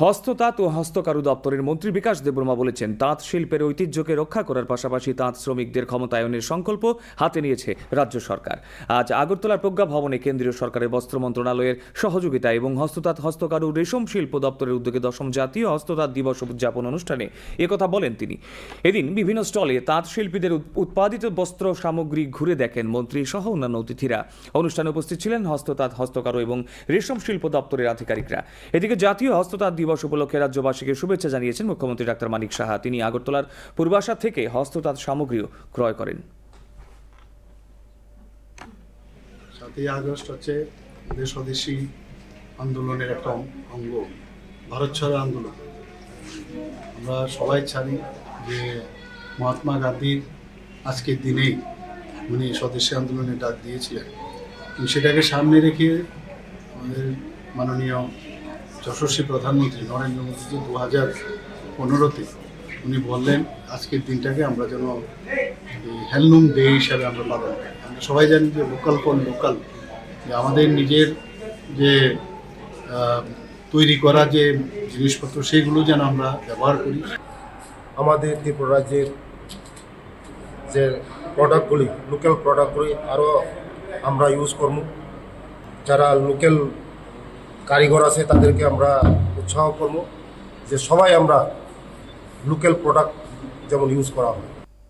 হস্ততাঁত ও হস্তকারু দপ্তরের মন্ত্রী বিকাশ দেববর্মা বলেছেন, তাঁত শিল্পের ঐতিহ্যকে রক্ষা করার পাশাপাশি তাঁত শ্রমিকদের ক্ষমতায়নের সংকল্প হাতে নিয়েছে রাজ্য সরকার। আজ আগরতলার প্রজ্ঞা ভবনে কেন্দ্রীয় সরকারের বস্ত্র মন্ত্রণালয়ের সহযোগিতা এবং হস্ততাঁত হস্তকারু রেশম শিল্প দপ্তরের উদ্যোগে দশম জাতীয় হস্ততাঁত দিবস উদযাপন অনুষ্ঠানে একথা বলেন তিনি। এদিন বিভিন্ন স্টলে তাঁত শিল্পীদের উৎপাদিত বস্ত্র সামগ্রী ঘুরে দেখেন মন্ত্রী সহ অন্যান্য অতিথিরা। অনুষ্ঠানে উপস্থিত ছিলেন হস্ততাঁত, হস্তকারু এবং রেশম শিল্প দপ্তরের আধিকারিকরা। এদিকে জাতীয় হস্ততাঁত দিবস উপলক্ষে রাজ্যবাসীকে শুভেচ্ছা জানিয়েছেন মুখ্যমন্ত্রী ডাক্তার মানিক সাহা। তিনি আগরতলার পূর্বাশা থেকে হস্ততাঁত সামগ্রীও ক্রয় করেন। সাতই আগস্ট হচ্ছে দেশ আন্দোলনের একটা অঙ্গ, ভারত ছাড়ো আন্দোলন। আমরা সবাই জানি যে মহাত্মা গান্ধীর আজকের দিনেই উনি স্বদেশী আন্দোলনের ডাক দিয়েছিলেন। সেটাকে সামনে রেখে আমাদের মাননীয় যশস্বী প্রধানমন্ত্রী নরেন্দ্র মোদীজি দু হাজার পনেরোতে উনি বললেন, আজকের দিনটাকে আমরা যেন হ্যান্ডলুম ডে হিসাবে আমরা পালন করি। আমরা সবাই জানি যে লোকাল ফর লোকাল যে আমাদের নিজের যে তৈরি করা যে জিনিসপত্র, সেগুলো যেন আমরা ব্যবহার করি। আমাদের ত্রিপুরা রাজ্যের যে প্রোডাক্টগুলি লোকাল প্রোডাক্টগুলি আরও আমরা ইউজ করব। যারা লোকাল কারিগর আছে, তাদেরকে আমরা উৎসাহ করব যে সবাই আমরা লোকাল প্রোডাক্ট যেমন ইউজ করা হয়।